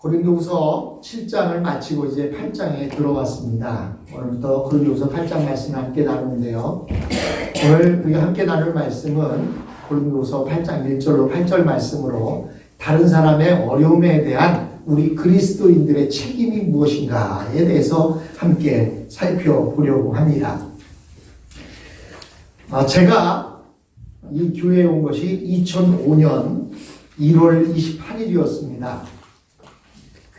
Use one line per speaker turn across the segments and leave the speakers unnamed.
고린도후서 7장을 마치고 이제 8장에 들어왔습니다. 오늘부터 고린도후서 8장 말씀을 함께 나누는데요. 오늘 우리가 함께 나눌 말씀은 고린도후서 8장 1절로 8절 말씀으로 다른 사람의 어려움에 대한 우리 그리스도인들의 책임이 무엇인가에 대해서 함께 살펴보려고 합니다. 아, 제가 이 교회에 온 것이 2005년 1월 28일이었습니다.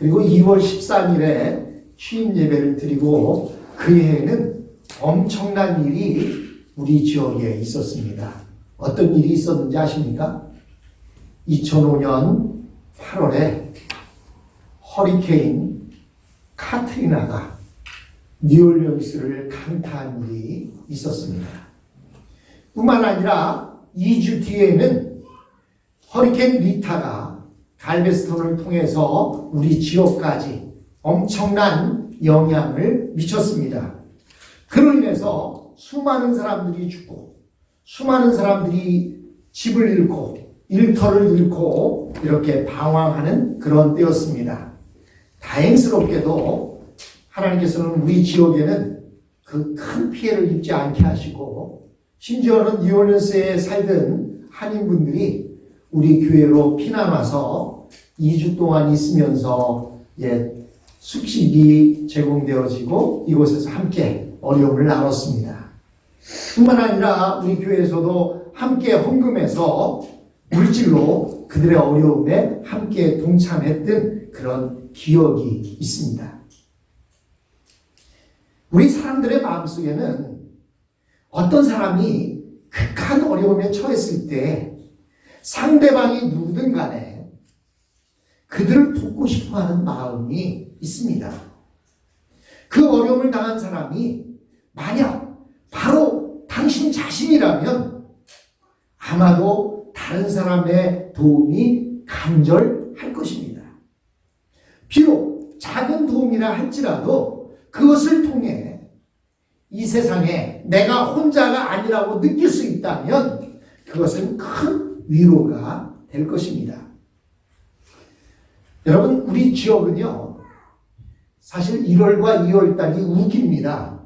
그리고 2월 13일에 취임 예배를 드리고 그 해에는 엄청난 일이 우리 지역에 있었습니다. 어떤 일이 있었는지 아십니까? 2005년 8월에 허리케인 카트리나가 뉴올리언스를 강타한 일이 있었습니다. 뿐만 아니라 2주 뒤에는 허리케인 리타가 갈베스톤을 통해서 우리 지역까지 엄청난 영향을 미쳤습니다. 그로 인해서 수많은 사람들이 죽고 수많은 사람들이 집을 잃고 일터를 잃고 이렇게 방황하는 그런 때였습니다. 다행스럽게도 하나님께서는 우리 지역에는 그 큰 피해를 입지 않게 하시고 심지어는 뉴올리언스에 살던 한인분들이 우리 교회로 피난 와서 2주 동안 있으면서 예, 숙식이 제공되어지고 이곳에서 함께 어려움을 나눴습니다. 뿐만 아니라 우리 교회에서도 함께 헌금해서 물질로 그들의 어려움에 함께 동참했던 그런 기억이 있습니다. 우리 사람들의 마음속에는 어떤 사람이 극한 어려움에 처했을 때 상대방이 누구든 간에 그들을 돕고 싶어 하는 마음이 있습니다. 그 어려움을 당한 사람이 만약 바로 당신 자신이라면 아마도 다른 사람의 도움이 간절할 것입니다. 비록 작은 도움이라 할지라도 그것을 통해 이 세상에 내가 혼자가 아니라고 느낄 수 있다면 그것은 큰 위로가 될 것입니다. 여러분, 우리 지역은요, 사실 1월과 2월 달이 우기입니다.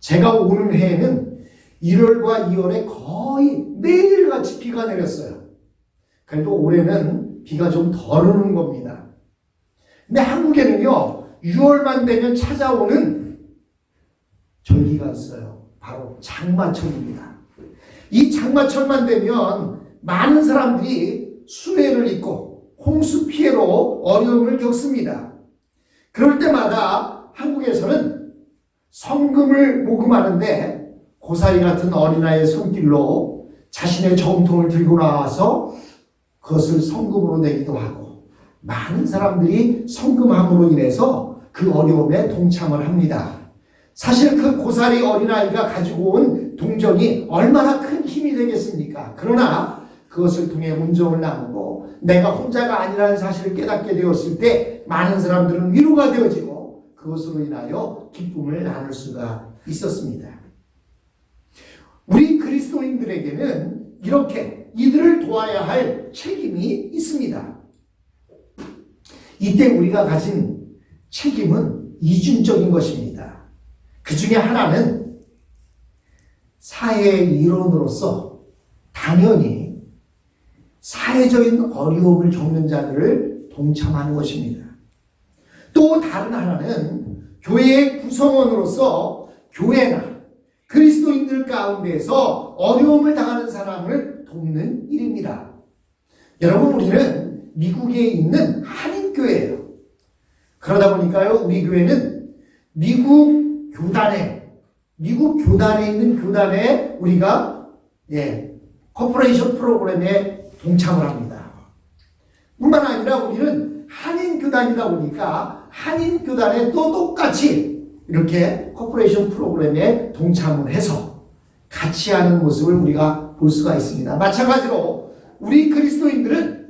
제가 오는 해에는 1월과 2월에 거의 매일같이 비가 내렸어요. 그래도 올해는 비가 좀 덜 오는 겁니다. 근데 한국에는요, 6월만 되면 찾아오는 절기가 있어요. 바로 장마철입니다. 이 장마철만 되면 많은 사람들이 수해를 입고 홍수 피해로 어려움을 겪습니다. 그럴 때마다 한국에서는 성금을 모금하는데 고사리 같은 어린아이의 손길로 자신의 정통을 들고 나와서 그것을 성금으로 내기도 하고 많은 사람들이 성금함으로 인해서 그 어려움에 동참을 합니다. 사실 그 고사리 어린아이가 가지고 온 동전이 얼마나 큰 되겠습니까? 그러나 그것을 통해 운정을 나누고 내가 혼자가 아니라는 사실을 깨닫게 되었을 때 많은 사람들은 위로가 되어지고 그것으로 인하여 기쁨을 나눌 수가 있었습니다. 우리 그리스도인들에게는 이렇게 이들을 도와야 할 책임이 있습니다. 이때 우리가 가진 책임은 이중적인 것입니다. 그 중에 하나는 사회의 일원으로서 당연히 사회적인 어려움을 겪는 자들을 동참하는 것입니다. 또 다른 하나는 교회의 구성원으로서 교회나 그리스도인들 가운데서 어려움을 당하는 사람을 돕는 일입니다. 여러분, 우리는 미국에 있는 한인교회예요. 그러다 보니까요, 우리 교회는 미국 교단에, 미국 교단에 있는 교단에 우리가, 예, 커퍼레이션 프로그램에 동참을 합니다. 뿐만 아니라 우리는 한인 교단이다 보니까 한인 교단에 또 똑같이 이렇게 커퍼레이션 프로그램에 동참을 해서 같이 하는 모습을 우리가 볼 수가 있습니다. 마찬가지로 우리 그리스도인들은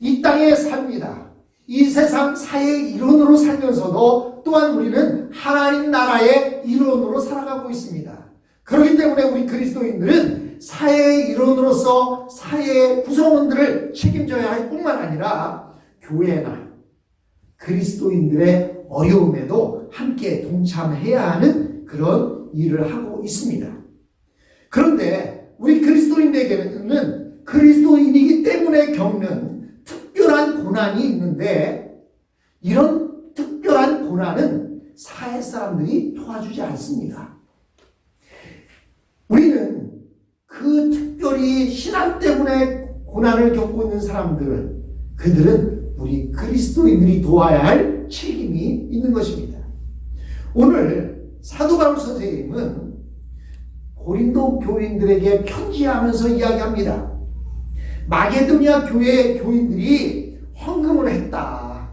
이 땅에 삽니다. 이 세상 사회의 일원으로 살면서도 또한 우리는 하나님 나라의 일원으로 살아가고 있습니다. 그렇기 때문에 우리 그리스도인들은 사회의 일원으로서 사회의 구성원들을 책임져야 할 뿐만 아니라 교회나 그리스도인들의 어려움에도 함께 동참해야 하는 그런 일을 하고 있습니다. 그런데 우리 그리스도인에게는 그리스도인이기 때문에 겪는 특별한 고난이 있는데 이런 특별한 고난은 사회 사람들이 도와주지 않습니다. 우리는 그 특별히 신앙 때문에 고난을 겪고 있는 사람들은 그들은 우리 그리스도인들이 도와야 할 책임이 있는 것입니다. 오늘 사도 바울 선생님은 고린도 교인들에게 편지하면서 이야기합니다. 마게도니아 교회 교인들이 헌금을 했다.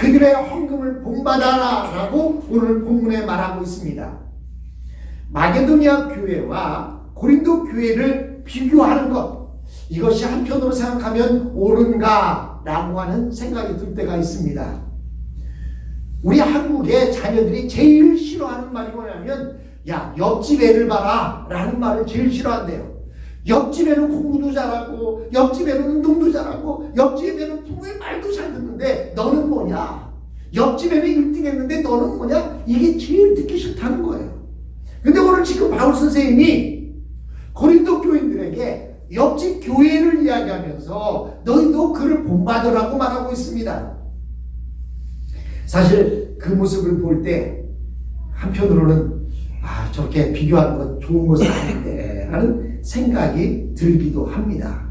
그들의 헌금을 본받아라 라고 오늘 본문에 말하고 있습니다. 마게도니아 교회와 고린도 교회를 비교하는 것 이것이 한편으로 생각하면 옳은가라고 하는 생각이 들 때가 있습니다. 우리 한국의 자녀들이 제일 싫어하는 말이 뭐냐면 야 옆집 애를 봐라 라는 말을 제일 싫어한대요. 옆집에는 공부도 잘하고 옆집에는 운동도 잘하고 옆집에는 부모의 말도 잘 듣는데 너는 뭐냐? 옆집에는 1등 했는데 너는 뭐냐? 이게 제일 듣기 싫다는 거예요. 근데 오늘 지금 바울 선생님이 고린도 교인들에게 옆집 교회를 이야기하면서 너희도 그를 본받으라고 말하고 있습니다. 사실 그 모습을 볼 때 한편으로는 아 저렇게 비교하는 건 좋은 것은 아닌데 라는 생각이 들기도 합니다.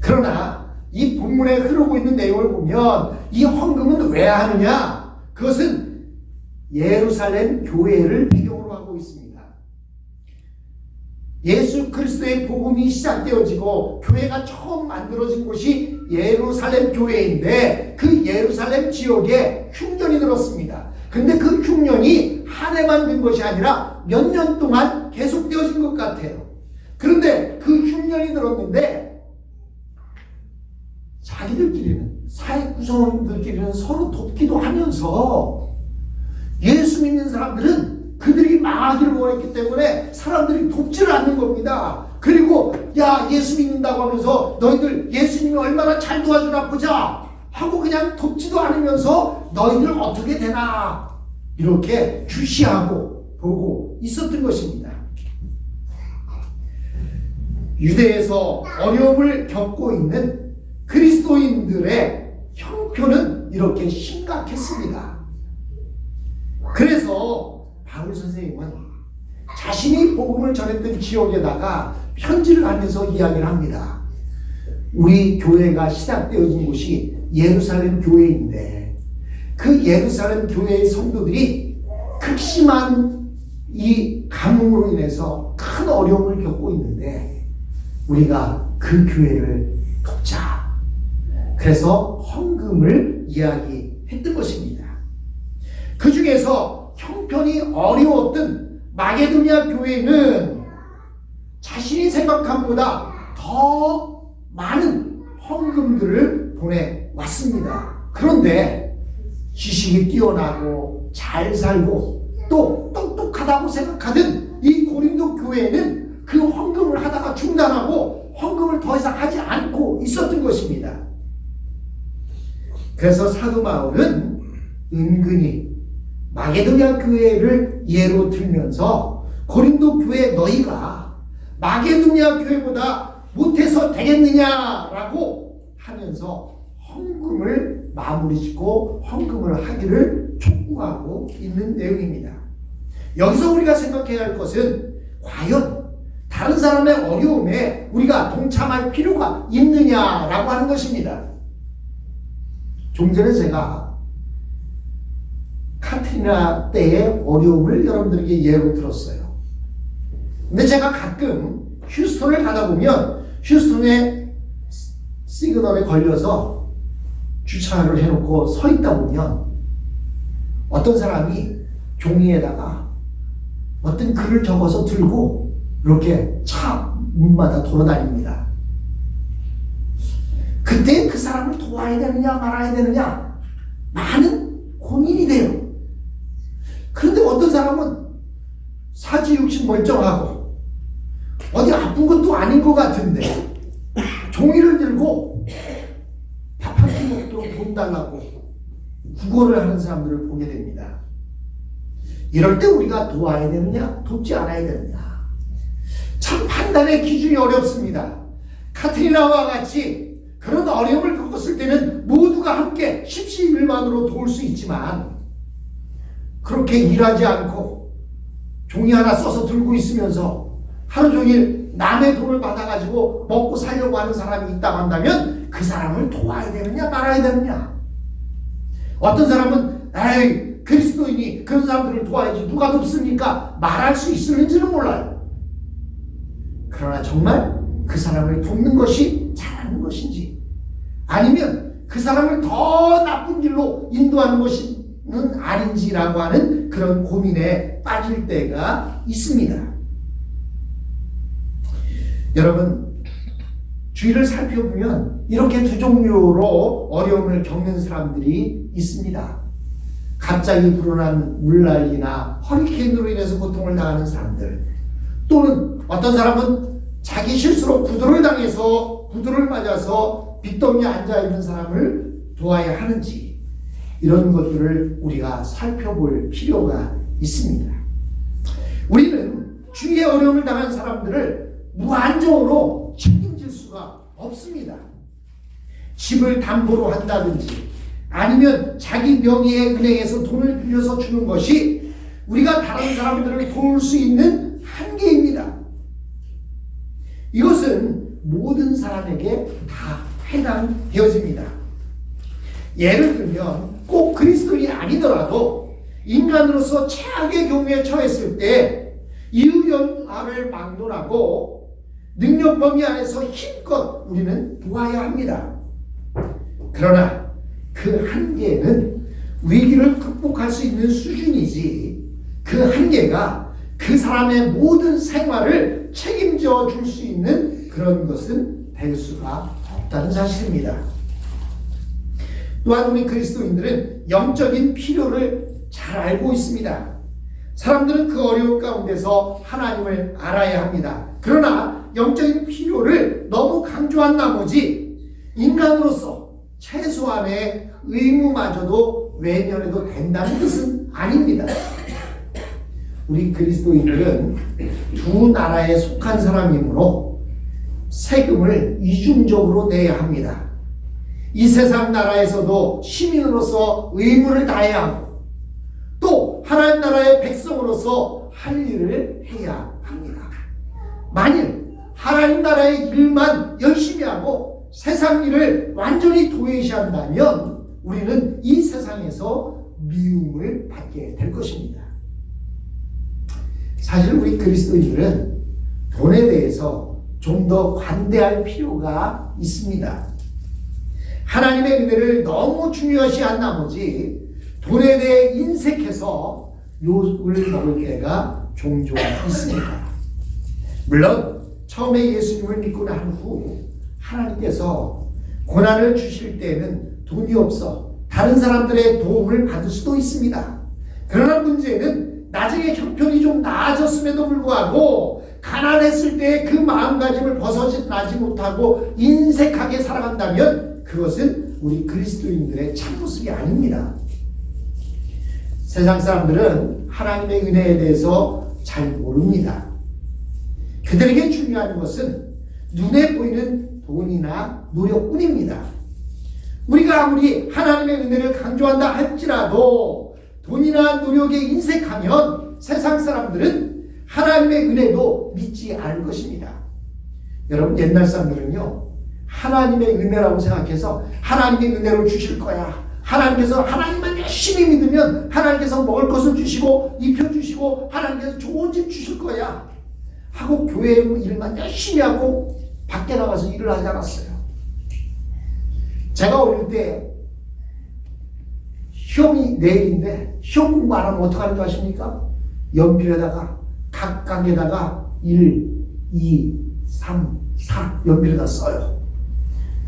그러나 이 본문에 흐르고 있는 내용을 보면 이 헌금은 왜 하느냐? 그것은 예루살렘 교회를 배경으로 하고 있습니다. 예수 그리스도의 복음이 시작되어지고 교회가 처음 만들어진 곳이 예루살렘 교회인데 그 예루살렘 지역에 흉년이 들었습니다. 근데 그 흉년이 한 해만 된 것이 아니라 몇 년 동안 계속되어진 것 같아요. 그런데 그 흉년이 들었는데 자기들끼리는 사회 구성원들끼리는 서로 돕기도 하면서 예수 믿는 사람들은 그들이 망하기를 원했기 때문에 사람들이 돕지를 않는 겁니다. 그리고 야 예수 믿는다고 하면서 너희들 예수님이 얼마나 잘 도와주나 보자 하고 그냥 돕지도 않으면서 너희들 어떻게 되나 이렇게 주시하고 보고 있었던 것입니다. 유대에서 어려움을 겪고 있는 그리스도인들의 형편은 이렇게 심각했습니다. 그래서 바울 선생님은 자신이 복음을 전했던 지역에다가 편지를 하면서 이야기를 합니다. 우리 교회가 시작되어진 곳이 예루살렘 교회인데 그 예루살렘 교회의 성도들이 극심한 이 가뭄으로 인해서 큰 어려움을 겪고 있는데 우리가 그 교회를 돕자. 그래서 헌금을 이야기했던 것입니다. 그 중에서 형편이 어려웠던 마게도니아 교회는 자신이 생각한 보다 더 많은 헌금들을 보내왔습니다. 그런데 지식이 뛰어나고 잘 살고 또 똑똑하다고 생각하던 이 고린도 교회는 그 헌금을 하다가 중단하고 헌금을 더 이상 하지 않고 있었던 것입니다. 그래서 사도 바울은 은근히 마게도냐 교회를 예로 들면서 고린도 교회 너희가 마게도냐 교회보다 못해서 되겠느냐라고 하면서 헌금을 마무리 짓고 헌금을 하기를 촉구하고 있는 내용입니다. 여기서 우리가 생각해야 할 것은 과연 다른 사람의 어려움에 우리가 동참할 필요가 있느냐라고 하는 것입니다. 좀 전에 제가 카트리나 때의 어려움을 여러분들에게 예로 들었어요. 근데 제가 가끔 휴스턴을 가다 보면 휴스턴에 시그널에 걸려서 주차를 해놓고 서 있다 보면 어떤 사람이 종이에다가 어떤 글을 적어서 들고 이렇게 차 문마다 돌아다닙니다. 그때 그 사람을 도와야 되느냐 말아야 되느냐 많은 고민이 돼요. 그런데 어떤 사람은 사지육신 멀쩡하고 어디 아픈 것도 아닌 것 같은데 종이를 들고 밥 한 끼 먹도록 돈 달라고 구걸을 하는 사람들을 보게 됩니다. 이럴 때 우리가 도와야 되느냐, 돕지 않아야 되느냐. 참 판단의 기준이 어렵습니다. 카트리나와 같이 그런 어려움을 겪었을 때는 모두가 함께 십시일반으로 도울 수 있지만 그렇게 일하지 않고 종이 하나 써서 들고 있으면서 하루 종일 남의 돈을 받아가지고 먹고 살려고 하는 사람이 있다고 한다면 그 사람을 도와야 되느냐 말아야 되느냐? 어떤 사람은 에이 그리스도인이 그런 사람들을 도와야지 누가 돕습니까? 말할 수 있을는지는 몰라요. 그러나 정말 그 사람을 돕는 것이 잘하는 것인지 아니면 그 사람을 더 나쁜 길로 인도하는 것 은 아닌지라고 하는 그런 고민에 빠질 때가 있습니다. 여러분, 주위를 살펴보면 이렇게 두 종류로 어려움을 겪는 사람들이 있습니다. 갑자기 불어난 물난리나 허리케인으로 인해서 고통을 당하는 사람들, 또는 어떤 사람은 자기 실수로 구두를 당해서 구두를 맞아서 빚더미에 앉아 있는 사람을 도와야 하는지 이런 것들을 우리가 살펴볼 필요가 있습니다. 우리는 주위의 어려움을 당한 사람들을 무한정으로 책임질 수가 없습니다. 집을 담보로 한다든지 아니면 자기 명의의 은행에서 돈을 빌려서 주는 것이 우리가 다른 사람들을 도울 수 있는 한계입니다. 이것은 모든 사람에게 다 해당되어집니다. 예를 들면 꼭 그리스도인이 아니더라도 인간으로서 최악의 경우에 처했을 때 이유연합을 막론하고 능력 범위 안에서 힘껏 우리는 도와야 합니다. 그러나 그 한계는 위기를 극복할 수 있는 수준이지 그 한계가 그 사람의 모든 생활을 책임져 줄 수 있는 그런 것은 될 수가 없다는 사실입니다. 또한 우리 그리스도인들은 영적인 필요를 잘 알고 있습니다. 사람들은 그 어려운 가운데서 하나님을 알아야 합니다. 그러나 영적인 필요를 너무 강조한 나머지 인간으로서 최소한의 의무마저도 외면해도 된다는 것은 아닙니다. 우리 그리스도인들은 두 나라에 속한 사람이므로 세금을 이중적으로 내야 합니다. 이 세상 나라에서도 시민으로서 의무를 다해야 하고 또 하나님 나라의 백성으로서 할 일을 해야 합니다. 만일 하나님 나라의 일만 열심히 하고 세상 일을 완전히 도외시한다면 우리는 이 세상에서 미움을 받게 될 것입니다. 사실 우리 그리스도인들은 돈에 대해서 좀 더 관대할 필요가 있습니다. 하나님의 은혜를 너무 중요시한 나머지 돈에 대해 인색해서 욕을 먹을 때가 종종 있습니다. 물론 처음에 예수님을 믿고 난 후 하나님께서 고난을 주실 때에는 돈이 없어 다른 사람들의 도움을 받을 수도 있습니다. 그러나 문제는 나중에 형편이 좀 나아졌음에도 불구하고 가난했을 때그 마음가짐을 벗어나지 못하고 인색하게 살아간다면 그것은 우리 그리스도인들의 참모습이 아닙니다. 세상 사람들은 하나님의 은혜에 대해서 잘 모릅니다. 그들에게 중요한 것은 눈에 보이는 돈이나 노력뿐입니다. 우리가 아무리 하나님의 은혜를 강조한다 할지라도 돈이나 노력에 인색하면 세상 사람들은 하나님의 은혜도 믿지 않을 것입니다. 여러분 옛날 사람들은요 하나님의 은혜라고 생각해서 하나님의 은혜를 주실 거야. 하나님께서 하나님만 열심히 믿으면 하나님께서 먹을 것을 주시고 입혀주시고 하나님께서 좋은 집 주실 거야. 하고 교회 일만 열심히 하고 밖에 나가서 일을 하지 않았어요. 제가 어릴 때 시험이 내일인데 시험 공부 안 하면 어떡하는 줄 아십니까? 연필에다가 각각에다가 1, 2, 3, 4 연필에다 써요.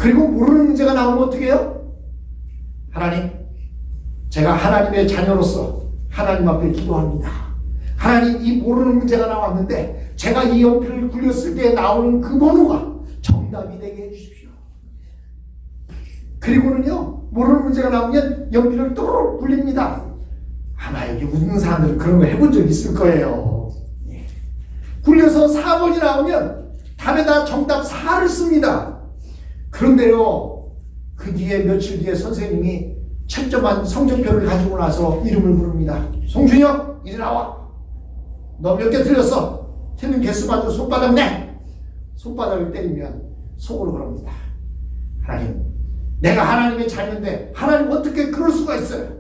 그리고 모르는 문제가 나오면 어떻게 해요? 하나님, 제가 하나님의 자녀로서 하나님 앞에 기도합니다. 하나님, 이 모르는 문제가 나왔는데 제가 이 연필을 굴렸을 때 나오는 그 번호가 정답이 되게 해주십시오. 그리고는요, 모르는 문제가 나오면 연기를 또르륵 굴립니다. 아마 여기 사람들은 그런 거 해본 적 있을 거예요. 예. 굴려서 4번이 나오면 답에다 정답 4를 씁니다. 그런데요, 그 뒤에 며칠 뒤에 선생님이 채점한 성적표를 가지고 나서 이름을 부릅니다. 송준영, 이리 나와. 너 몇 개 틀렸어. 틀린 개수만으로 손바닥 내. 손바닥을 때리면 속으로 그럽니다. 하나님, 내가 하나님의 자녀인데 하나님 어떻게 그럴 수가 있어요?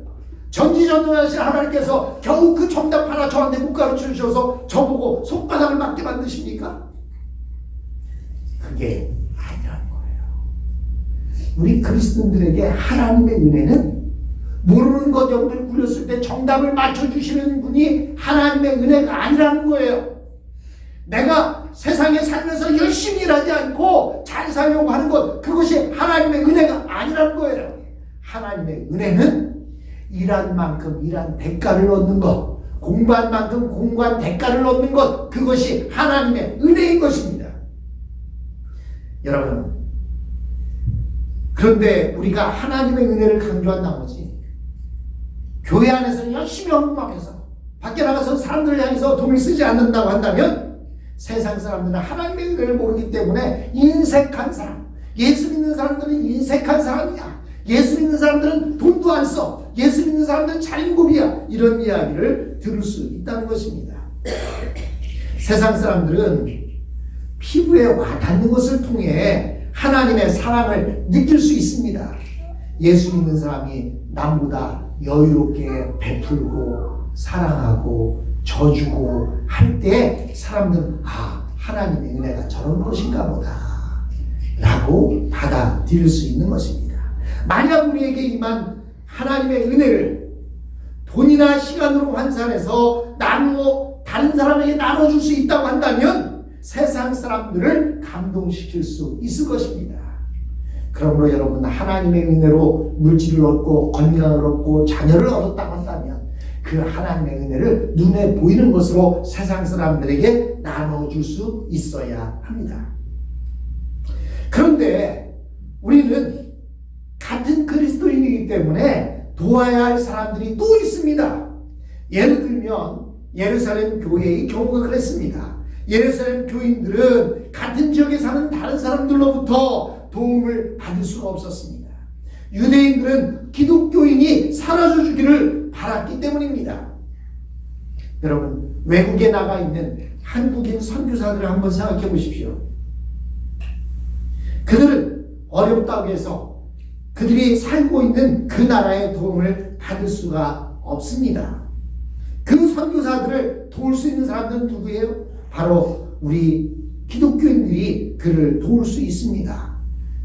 전지전능하신 하나님께서 겨우 그 정답 하나 저한테 못 가르쳐 주셔서 저보고 손바닥을 맞게 만드십니까? 그게. 우리 그리스도인들에게 하나님의 은혜는 모르는 것 여러분들 굴렸을 때 정답을 맞춰주시는 분이 하나님의 은혜가 아니라는 거예요. 내가 세상에 살면서 열심히 일하지 않고 잘 살려고 하는 것, 그것이 하나님의 은혜가 아니라는 거예요. 하나님의 은혜는 일한 만큼 일한 대가를 얻는 것, 공부한 만큼 공부한 대가를 얻는 것, 그것이 하나님의 은혜인 것입니다. 여러분, 그런데 우리가 하나님의 은혜를 강조한 나머지 교회 안에서 열심히 헌금하면서 밖에 나가서 사람들을 향해서 돈을 쓰지 않는다고 한다면 세상 사람들은 하나님의 은혜를 모르기 때문에 인색한 사람 예수 믿는 사람들은 인색한 사람이야. 예수 믿는 사람들은 돈도 안 써. 예수 믿는 사람들은 자린고비야. 이런 이야기를 들을 수 있다는 것입니다. 세상 사람들은 피부에 와닿는 것을 통해 하나님의 사랑을 느낄 수 있습니다 예수 믿는 사람이 남보다 여유롭게 베풀고 사랑하고 져주고 할 때 사람들은 아 하나님의 은혜가 저런 것인가 보다 라고 받아들일 수 있는 것입니다. 만약 우리에게 임한 하나님의 은혜를 돈이나 시간으로 환산해서 나누어 다른 사람에게 나눠줄 수 있다고 한다면 세상 사람들을 감동시킬 수 있을 것입니다. 그러므로 여러분 하나님의 은혜로 물질을 얻고 건강을 얻고 자녀를 얻었다고 한다면 그 하나님의 은혜를 눈에 보이는 것으로 세상 사람들에게 나눠줄 수 있어야 합니다. 그런데 우리는 같은 그리스도인이기 때문에 도와야 할 사람들이 또 있습니다. 예를 들면 예루살렘 교회의 경우가 그랬습니다. 예루살렘 교인들은 같은 지역에 사는 다른 사람들로부터 도움을 받을 수가 없었습니다. 유대인들은 기독교인이 사라져 주기를 바랐기 때문입니다. 여러분, 외국에 나가 있는 한국인 선교사들을 한번 생각해 보십시오. 그들은 어렵다고 해서 그들이 살고 있는 그 나라의 도움을 받을 수가 없습니다. 그 선교사들을 도울 수 있는 사람들은 누구예요? 바로 우리 기독교인들이 그를 도울 수 있습니다.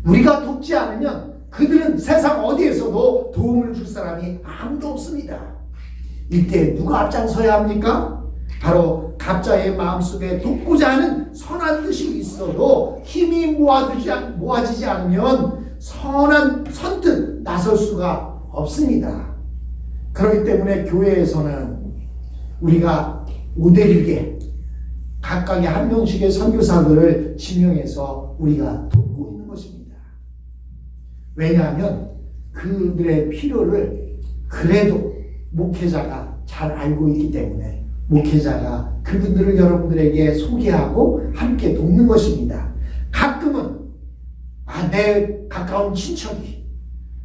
우리가 돕지 않으면 그들은 세상 어디에서도 도움을 줄 사람이 아무도 없습니다. 이때 누가 앞장서야 합니까? 바로 각자의 마음속에 돕고자 하는 선한 뜻이 있어도 힘이 모아지지, 않으면 선한 선뜻 나설 수가 없습니다. 그렇기 때문에 교회에서는 우리가 오대리게 각각의 한 명씩의 선교사들을 지명해서 우리가 돕고 있는 것입니다. 왜냐하면 그들의 필요를 그래도 목회자가 잘 알고 있기 때문에 목회자가 그분들을 여러분들에게 소개하고 함께 돕는 것입니다. 가끔은 아, 내 가까운 친척이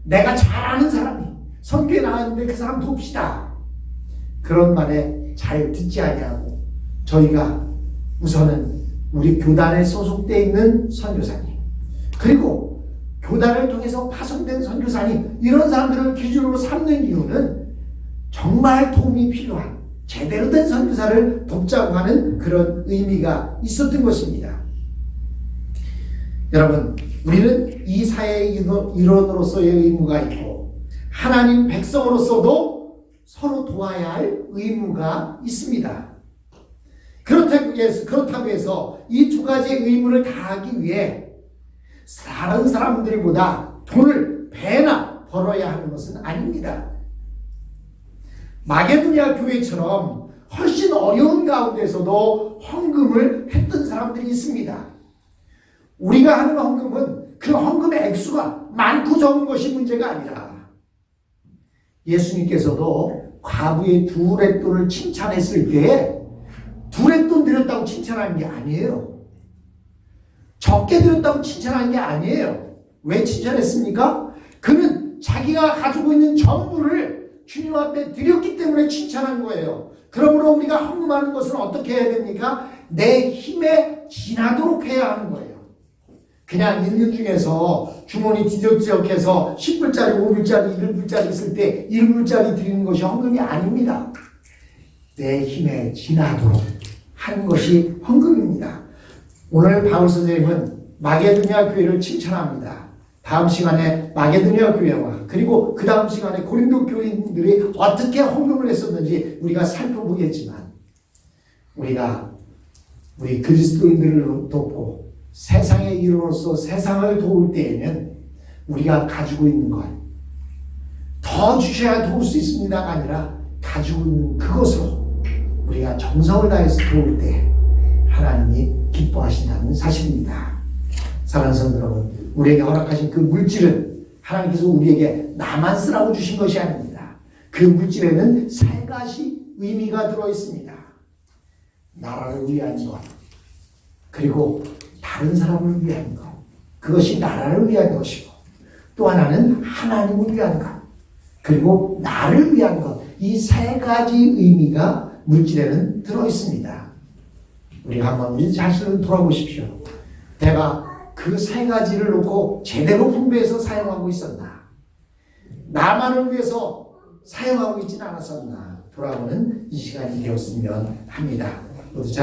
내가 잘 아는 사람이 선교에 나왔는데 그 사람 돕시다. 그런 말에 잘 듣지 아니하고 저희가 우선은 우리 교단에 소속되어 있는 선교사님 그리고 교단을 통해서 파송된 선교사님 이런 사람들을 기준으로 삼는 이유는 정말 도움이 필요한 제대로 된 선교사를 돕자고 하는 그런 의미가 있었던 것입니다. 여러분, 우리는 이 사회의 일원- 일원으로서의 의무가 있고 하나님 백성으로서도 서로 도와야 할 의무가 있습니다. 그렇다고 해서, 그렇다고 해서 이 두 가지의 의무를 다하기 위해 다른 사람들보다 돈을 배나 벌어야 하는 것은 아닙니다. 마게도니아 교회처럼 훨씬 어려운 가운데서도 헌금을 했던 사람들이 있습니다. 우리가 하는 헌금은 그 헌금의 액수가 많고 적은 것이 문제가 아니라 예수님께서도 과부의 두 렛돈을 칭찬했을 때에 두 렛돈 드렸다고 칭찬하는 게 아니에요. 적게 드렸다고 칭찬하는 게 아니에요. 왜 칭찬했습니까? 그는 자기가 가지고 있는 전부를 주님 앞에 드렸기 때문에 칭찬한 거예요. 그러므로 우리가 헌금하는 것은 어떻게 해야 됩니까? 내 힘에 지나도록 해야 하는 거예요. 그냥 있는 중에서 주머니 뒤적뒤적해서 10불짜리, 5불짜리, 1불짜리 있을 때 1불짜리 드리는 것이 헌금이 아닙니다. 내 힘에 지나도록 하는 것이 헌금입니다. 오늘 바울 선생님은 마게도니아 교회를 칭찬합니다. 다음 시간에 마게도니아 교회와 그리고 그 다음 시간에 고린도 교인들이 어떻게 헌금을 했었는지 우리가 살펴보겠지만 우리가 우리 그리스도인들을 돕고 세상의 일로서 세상을 도울 때에는 우리가 가지고 있는 것 더 주셔야 도울 수 있습니다가 아니라 가지고 있는 그것으로 우리가 정성을 다해서 도울 때 하나님이 기뻐하신다는 사실입니다. 사랑하는 성도 여러분, 우리에게 허락하신 그 물질은 하나님께서 우리에게 나만 쓰라고 주신 것이 아닙니다. 그 물질에는 세 가지 의미가 들어 있습니다. 나라를 위한 것, 그리고 다른 사람을 위한 것, 그것이 나라를 위한 것이고, 또 하나는 하나님을 위한 것, 그리고 나를 위한 것, 이 세 가지 의미가 물질에는 들어 있습니다. 우리가 한번 우리 자신을 돌아보십시오. 내가 그 세 가지를 놓고 제대로 분배해서 사용하고 있었나? 나만을 위해서 사용하고 있지는 않았었나? 돌아보는 이 시간이 되었으면 합니다.